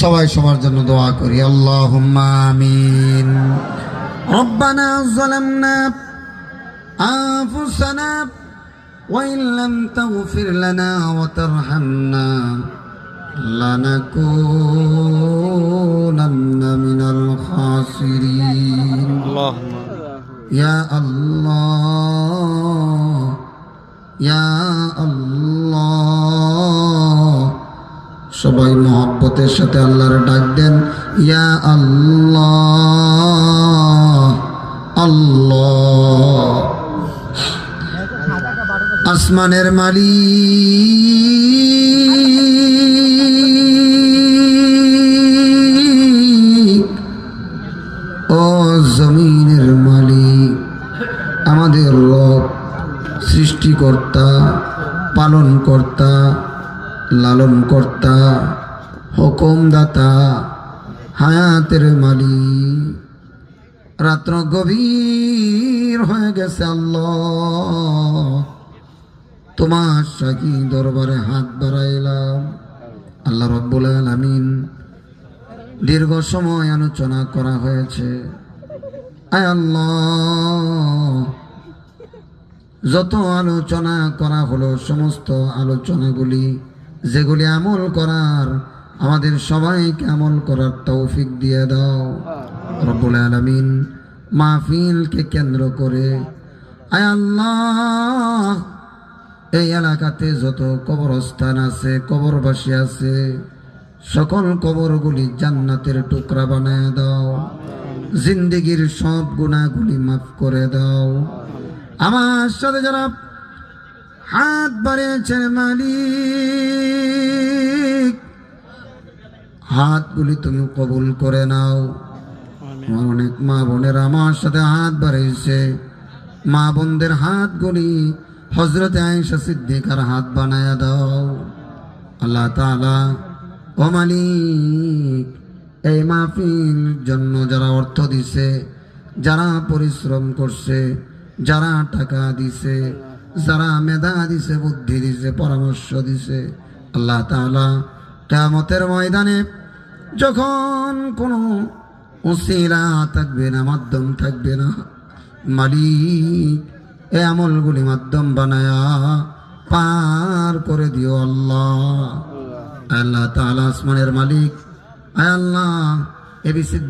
সবাই সবার জন্য দোয়া করি আল্লাহ আমিন ربنا ظلمنا أنفسنا وإن لم تغفر لنا وترحمنا لنكونن من الخاسرين اللهم يا الله يا الله সবাই মহব্বতের সাথে আল্লাহর ডাক দেন, ইয়া আল্লাহ আল্লাহ। আসমানের মালিক, ও জমিনের মালিক, আমাদের রব, সৃষ্টিকর্তা, পালনকর্তা লালনকর্তা, হুকুমদাতা, হায়াতের মালিক। রাত্র গভীর হয়ে গেছে আল্লাহ। তোমার সাকি দরবারে হাত বাড়াইলাম। আল্লাহ রব্বুল আলামিন দীর্ঘ সময় আলোচনা করা হয়েছে। আয় আল্লাহ, যত আলোচনা করা হলো, সমস্ত আলোচনাগুলি যেগুলি আমল করার, আমাদের সবাইকে আমল করার তৌফিক দিয়ে দাও। রব্বুল আলামিন মাহফিলকে কেন্দ্র করে, আয় আল্লাহ, এই এলাকাতে যত কবরস্থান আছে, কবরবাসী আছে, সকল কবরগুলি জান্নাতের টুকরা বানায় দাও। জিন্দিগির সব গুণাগুলি মাফ করে দাও। আমার সাথে যারা হাত বাড়িয়েছেন মালিক হাতগুলি তুমি কবুল করে নাও। আমার অনেক মা বোনের আমার সাথে হাত বাড়িয়েছে মা বোনদের হাতগুলি হজরত আয়েশা সিদ্দিকার হাত বানায়া দাও। আল্লাহ তাআলা ও মালিক এই মাহফিল জন্য যারা অর্থ দিছে যারা পরিশ্রম করছে যারা টাকা দিছে যারা মেধা দিছে বুদ্ধি দিছে পরামর্শ দিছে আল্লাহ তাআলা কেয়ামতের ময়দানে যখন কোনো ওসিরা থাকবে না, মাধ্যম থাকবে না, মালিক এ আমলগুলি মাধ্যম বানায়া পার করে দিও আল্লাহ। আল্লাহ তালা আসমানের মালিক। আয় আল্লাহ, এ বিসিদ্ধি